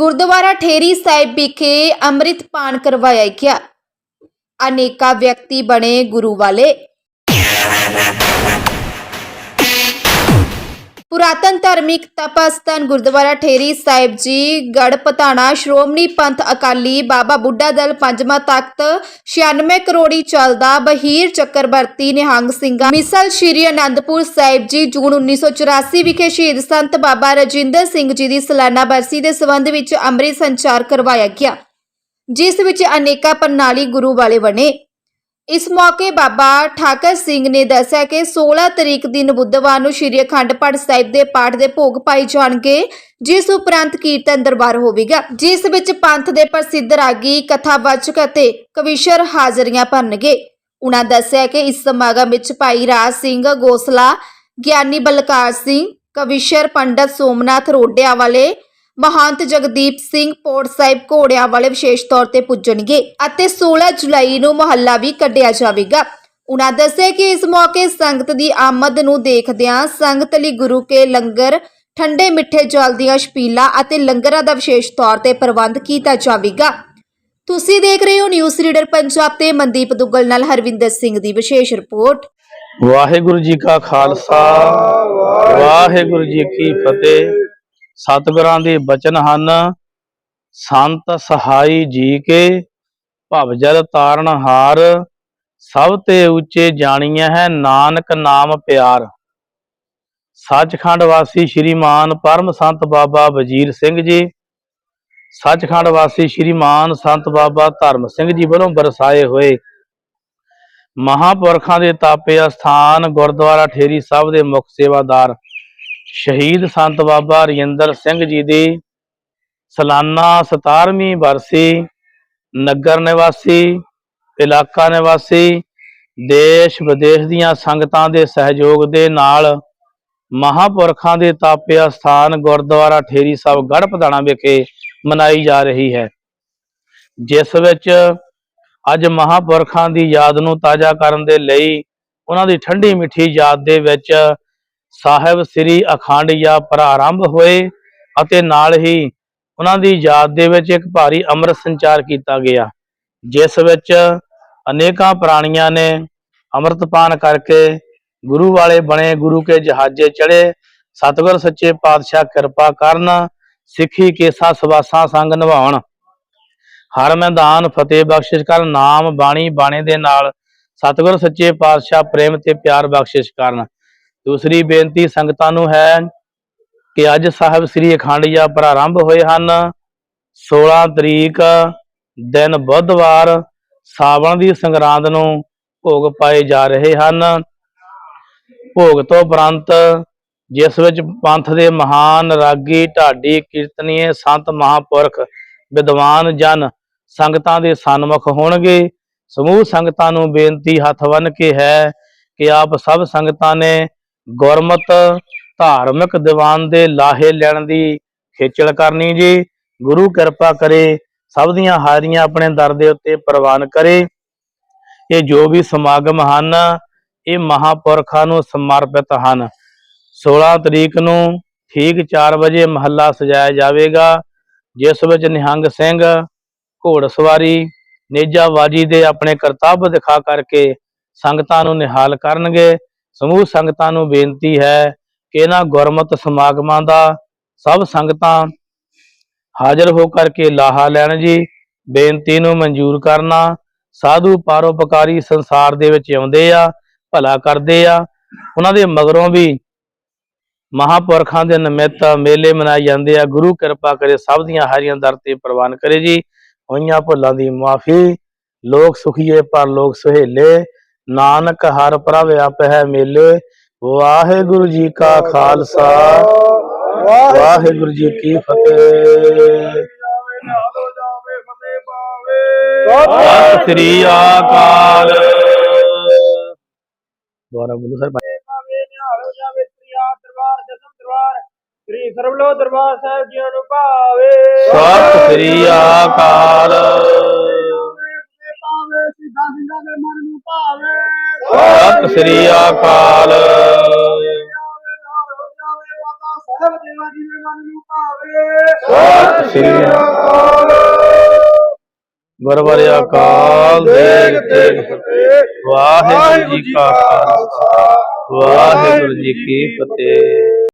ਗੁਰਦੁਆਰਾ ਠੇਰੀ ਸਾਹਿਬ ਵਿਖੇ ਅੰਮ੍ਰਿਤ ਪਾਨ ਕਰਵਾਇਆ ਗਿਆ। ਅਨੇਕਾਂ ਵਿਅਕਤੀ ਬਣੇ ਗੁਰੂ ਵਾਲੇ। ਪੁਰਾਤਨ ਧਾਰਮਿਕ ਤਪਸਥਾਨ ਗੁਰਦੁਆਰਾ ਠੇਰੀ ਸਾਹਿਬ ਜੀ ਗੜ ਪਧਾਣਾ ਸ਼੍ਰੋਮਣੀ ਪੰਥ ਅਕਾਲੀ ਬਾਬਾ ਬੁੱਢਾ ਦਲ ਪੰਜਵਾਂ ਤਖਤ 96 ਕਰੋੜੀ ਚੱਲਦਾ ਬਹੀਰ ਚੱਕਰਵਰਤੀ ਨਿਹੰਗ ਸਿੰਘਾਂ, ਮਿਸਲ ਸ਼੍ਰੀ ਅਨੰਦਪੁਰ ਸਾਹਿਬ ਜੀ, ਜੂਨ 1984 ਵਿਖੇ ਸ਼ਹੀਦ ਸੰਤ ਬਾਬਾ ਰਜਿੰਦਰ ਸਿੰਘ ਜੀ ਦੀ ਸਾਲਾਨਾ ਬਰਸੀ ਦੇ ਸੰਬੰਧ ਵਿੱਚ ਅੰਮ੍ਰਿਤ ਸੰਚਾਰ ਕਰਵਾਇਆ ਗਿਆ, ਜਿਸ ਵਿੱਚ ਅਨੇਕਾਂ ਪ੍ਰਣਾਲੀ ਗੁਰੂ ਵਾਲੇ ਬਣੇ। ਇਸ ਮੌਕੇ ਬਾਬਾ ਠਾਕਰ ਸਿੰਘ ਨੇ ਦੱਸਿਆ ਕਿ 16 ਤਰੀਕ ਦਿਨ ਬੁੱਧਵਾਰ ਨੂੰ ਸ਼੍ਰੀ ਅਖੰਡ ਪਾਠ ਸਾਹਿਬ ਦੇ ਪਾਠ ਦੇ ਭੋਗ ਪਾਏ ਜਾਣਗੇ, ਜਿਸ ਉਪਰੰਤ ਕੀਰਤਨ ਦਰਬਾਰ ਹੋਵੇਗਾ, ਜਿਸ ਵਿੱਚ ਪੰਥ ਦੇ ਪ੍ਰਸਿੱਧ ਰਾਗੀ, ਕਥਾਵਾਚਕ ਅਤੇ ਕਵੀਸ਼ਰ ਹਾਜ਼ਰੀਆਂ ਭਰਨਗੇ। ਉਹਨਾਂ ਦੱਸਿਆ ਕਿ ਇਸ ਸਮਾਗਮ ਵਿੱਚ ਭਾਈ ਰਾਜ ਸਿੰਘ ਗੋਸਲਾ, ਗਿਆਨੀ ਬਲਕਾਰ ਸਿੰਘ, ਕਵੀਸ਼ਰ ਪੰਡਤ ਸੋਮਨਾਥ ਰੋਡਿਆ ਵਾਲੇ ਮਹੰਤ ਜਗਦੀਪ ਸਿੰਘ ਪੋਰਟ ਸਾਹਿਬ ਘੋੜਿਆਂ ਵਾਲੇ ਵਿਸ਼ੇਸ਼ ਤੌਰ ਤੇ ਪੁੱਜਣਗੇ ਅਤੇ 16 ਜੁਲਾਈ ਨੂੰ ਮਹੱਲਾ ਵੀ ਕੱਢਿਆ ਜਾਵੇਗਾ। ਉਨ੍ਹਾਂ ਦੱਸਿਆ ਕਿ ਇਸ ਮੌਕੇ ਸੰਗਤ ਦੀ ਆਮਦ ਨੂੰ ਦੇਖਦਿਆਂ ਸੰਗਤ ਲਈ ਗੁਰੂ ਕੇ ਲੰਗਰ, ਠੰਡੇ ਮਿੱਠੇ ਜਲ ਦੀਆਂ ਛਪੀਲਾਂ ਅਤੇ ਲੰਗਰਾਂ ਦਾ ਵਿਸ਼ੇਸ਼ ਤੌਰ ਤੇ ਪ੍ਰਬੰਧ ਕੀਤਾ ਜਾਵੇਗਾ। ਤੁਸੀਂ ਦੇਖ ਰਹੇ ਹੋ ਨਿਊਜ਼ ਰੀਡਰ ਪੰਜਾਬ ਤੇ ਮਨਦੀਪ ਦੁੱਗਲ ਨਾਲ ਹਰਵਿੰਦਰ ਸਿੰਘ ਦੀ ਵਿਸ਼ੇਸ਼ ਰਿਪੋਰਟ। ਵਾਹਿਗੁਰੂ ਜੀ ਕਾ ਖਾਲਸਾ, ਵਾਹਿਗੁਰੂ ਜੀ ਕੀ ਫਤਿਹ। ਸਤਿਗੁਰਾਂ ਦੇ ਬਚਨ ਹਨ, ਸੰਤ ਸਹਾਈ ਜੀ ਕੇ, ਭਵ ਤਾਰਨ ਹਾਰ, ਸਭ ਤੇ ਉੱਚੇ ਜਾਣੀਐ ਹੈ ਨਾਨਕ ਨਾਮ ਪਿਆਰ। ਸੱਚਖੰਡ ਵਾਸੀ ਸ਼੍ਰੀਮਾਨ ਪਰਮ ਸੰਤ ਬਾਬਾ ਵਜੀਰ ਸਿੰਘ ਜੀ, ਸੱਚਖੰਡ ਵਾਸੀ ਸ਼੍ਰੀਮਾਨ ਸੰਤ ਬਾਬਾ ਧਰਮ ਸਿੰਘ ਜੀ ਵੱਲੋਂ ਬਰਸਾਏ ਹੋਏ ਮਹਾਪੁਰਖਾਂ ਦੇ ਤਾਪੇ ਅਸਥਾਨ ਗੁਰਦੁਆਰਾ ਠੇਰੀ ਸਾਹਿਬ ਦੇ ਮੁੱਖ ਸੇਵਾਦਾਰ ਸ਼ਹੀਦ ਸੰਤ ਬਾਬਾ ਰਜਿੰਦਰ ਸਿੰਘ ਜੀ ਦੀ ਸਾਲਾਨਾ 17ਵੀਂ ਬਰਸੀ, ਨਗਰ ਨਿਵਾਸੀ, ਇਲਾਕਾ ਨਿਵਾਸੀ, ਦੇਸ਼ ਵਿਦੇਸ਼ ਦੀਆਂ ਸੰਗਤਾਂ ਦੇ ਸਹਿਯੋਗ ਦੇ ਨਾਲ ਮਹਾਪੁਰਖਾਂ ਦੇ ਤਾਪੇ ਸਥਾਨ ਗੁਰਦੁਆਰਾ ਠੇਰੀ ਸਾਹਿਬ ਗੜ੍ਹ ਪਧਾਣਾ ਵਿਖੇ ਮਨਾਈ ਜਾ ਰਹੀ ਹੈ। ਜਿਸ ਵਿੱਚ ਅੱਜ ਮਹਾਪੁਰਖਾਂ ਦੀ ਯਾਦ ਨੂੰ ਤਾਜ਼ਾ ਕਰਨ ਦੇ ਲਈ ਉਹਨਾਂ ਦੀ ਠੰਡੀ ਮਿੱਠੀ ਯਾਦ ਦੇ ਵਿੱਚ ਸਾਹਿਬ ਸ੍ਰੀ ਅਖੰਡ ਜਾਂ ਪ੍ਰਾਰੰਭ ਹੋਏ ਅਤੇ ਨਾਲ ਹੀ ਉਹਨਾਂ ਦੀ ਯਾਦ ਦੇ ਵਿੱਚ ਇੱਕ ਭਾਰੀ ਅੰਮ੍ਰਿਤ ਸੰਚਾਰ ਕੀਤਾ ਗਿਆ, ਜਿਸ ਵਿੱਚ ਅਨੇਕਾਂ ਪ੍ਰਾਣੀਆਂ ਨੇ ਅੰਮ੍ਰਿਤਪਾਨ ਕਰਕੇ ਗੁਰੂ ਵਾਲੇ ਬਣੇ ਗੁਰੂ ਕੇ ਜਹਾਜ਼ੇ ਚੜੇ ਸਤਿਗੁਰ ਸੱਚੇ ਪਾਤਸ਼ਾਹ ਕਿਰਪਾ ਕਰਨ, ਸਿੱਖੀ ਕੇਸਾਂ ਸਵਾਸਾਂ ਸੰਗ ਨਿਭਾਉਣ। ਹਰ ਮੈਦਾਨ ਫਤਿਹ ਬਖਸ਼ਿਸ਼ ਕਰਨ, ਨਾਮ ਬਾਣੀ ਬਾਣੇ ਦੇ ਨਾਲ ਸਤਿਗੁਰ ਸੱਚੇ ਪਾਤਸ਼ਾਹ ਪ੍ਰੇਮ ਤੇ ਪਿਆਰ ਬਖਸ਼ਿਸ਼ ਕਰਨ। ਦੂਸਰੀ ਬੇਨਤੀ ਸੰਗਤਾਂ ਨੂੰ ਹੈ ਕਿ ਅੱਜ ਸਾਹਿਬ ਸ੍ਰੀ ਅਖੰਡ ਜਾਪ ਪ੍ਰਾਰੰਭ ਹੋਏ ਹਨ। 16 ਤਰੀਕ ਦਿਨ ਬੁੱਧਵਾਰ ਸਾਵਣ ਦੀ ਸੰਗਰਾਂਦ ਨੂੰ ਭੋਗ ਪਾਏ ਜਾ ਰਹੇ ਹਨ। ਭੋਗ ਤੋਂ ਉਪਰੰਤ ਜਿਸ ਵਿੱਚ ਪੰਥ ਦੇ ਮਹਾਨ ਰਾਗੀ, ਢਾਡੀ ਕੀਰਤਨੀਏ ਸੰਤ ਮਹਾਪੁਰਖ, ਵਿਦਵਾਨ, ਜਨ ਸੰਗਤਾਂ ਦੇ ਸਨਮੁਖ ਹੋਣਗੇ। ਸਮੂਹ ਸੰਗਤਾਂ ਨੂੰ ਬੇਨਤੀ ਹੱਥ ਬੰਨ ਕੇ ਹੈ ਕਿ ਆਪ ਸਭ ਸੰਗਤਾਂ ਨੇ ਗੁਰਮਤ ਧਾਰਮਿਕ ਦੀਵਾਨ ਦੇ ਲਾਹੇ ਲੈਣ ਦੀ ਖੇਚਲ ਕਰਨੀ ਜੀ। ਗੁਰੂ ਕਿਰਪਾ ਕਰੇ, ਸਭ ਦੀਆਂ ਹਾਜ਼ਰੀਆਂ ਆਪਣੇ ਦਰ ਦੇ ਉੱਤੇ ਪ੍ਰਵਾਨ ਕਰੇ। ਇਹ ਜੋ ਵੀ ਸਮਾਗਮ ਹਨ, ਇਹ ਮਹਾਪੁਰਖਾਂ ਨੂੰ ਸਮਰਪਿਤ ਹਨ। 16 ਤਰੀਕ ਨੂੰ ਠੀਕ 4 ਵਜੇ ਮਹੱਲਾ ਸਜਾਇਆ ਜਾਵੇਗਾ। ਜਿਸ ਵਿੱਚ ਨਿਹੰਗ ਸਿੰਘ ਘੋੜਸਵਾਰੀ, ਨੇਜਾਬਾਜੀ ਦੇ ਆਪਣੇ ਕਰਤੱਵ ਦਿਖਾ ਕਰਕੇ ਸੰਗਤਾਂ ਨੂੰ ਨਿਹਾਲ ਕਰਨਗੇ। ਸਮੂਹ ਸੰਗਤਾਂ ਨੂੰ ਬੇਨਤੀ ਹੈ ਕਿ ਇਹਨਾਂ ਗੁਰਮਤ ਸਮਾਗਮਾਂ ਦਾ ਸਭ ਸੰਗਤਾਂ ਹਾਜ਼ਰ ਹੋ ਕਰਕੇ ਲਾਹਾ ਲੈਣ ਜੀ। ਬੇਨਤੀ ਨੂੰ ਮਨਜ਼ੂਰ ਕਰਨਾ, ਸਾਧੂ ਪਰਉਪਕਾਰੀ ਸੰਸਾਰ ਦੇ ਵਿੱਚ ਆਉਂਦੇ ਆ, ਭਲਾ ਕਰਦੇ ਆ। ਉਹਨਾਂ ਦੇ ਮਗਰੋਂ ਵੀ ਮਹਾਪੁਰਖਾਂ ਦੇ ਨਿਮਿਤ ਮੇਲੇ ਮਨਾਏ ਜਾਂਦੇ ਆ। ਗੁਰੂ ਕਿਰਪਾ ਕਰੇ ਸਭ ਦੀਆਂ ਹਾਰੀਆਂ ਦਰ ਤੇ ਪ੍ਰਵਾਨ ਕਰੇ ਜੀ। ਹੋਈਆਂ ਭੁੱਲਾਂ ਦੀ ਮਾਫੀ, ਲੋਕ ਸੁਖੀਏ ਪਰ ਲੋਕ ਸੁਹੇਲੇ। ਨਾਨਕ ਹਰ ਪ੍ਰਭ ਆਪ ਹੈ ਮੇਲੇ। ਵਾਹਿਗੁਰੂ ਜੀ ਕਾ ਖਾਲਸਾ। ਵਾਹਿਗੁਰੂ ਜੀ ਕੀ ਫਤਿਹ। ਸਤਿ ਸ੍ਰੀ ਅਕਾਲ। ਦੁਆਰਾ ਬੋਲੋ ਸਰ ਸ੍ਰੀ ਸਰਬਲੋ ਦਰਬਾਰ ਸਾਹਿਬ ਜੀ ਨੂੰ ਭਾਵੇ ਸਤਿ ਸ੍ਰੀ ਅਕਾਲ। ਭਾਵੇ ਦੇ ਮਨ ਨੂੰ ਭਾਵੇ ਸਤਿ ਸ੍ਰੀ ਅਕਾਲ। ਸਾਹਿਬ ਦੇਵਾ ਜੀ ਦੇ ਮਨ ਨੂੰ ਭਾਵੇ ਸਤਿ ਸ੍ਰੀ ਅਕਾਲ। ਗੁਰਵਾਰੇ ਅਕਾਲ ਦੇਖ ਦੇਖ ਵਾਹਿਗੁਰੂ ਜੀ ਕਾ ਖਾਲਸਾ, ਵਾਹਿਗੁਰੂ ਜੀ ਕੀ ਫਤਿਹ।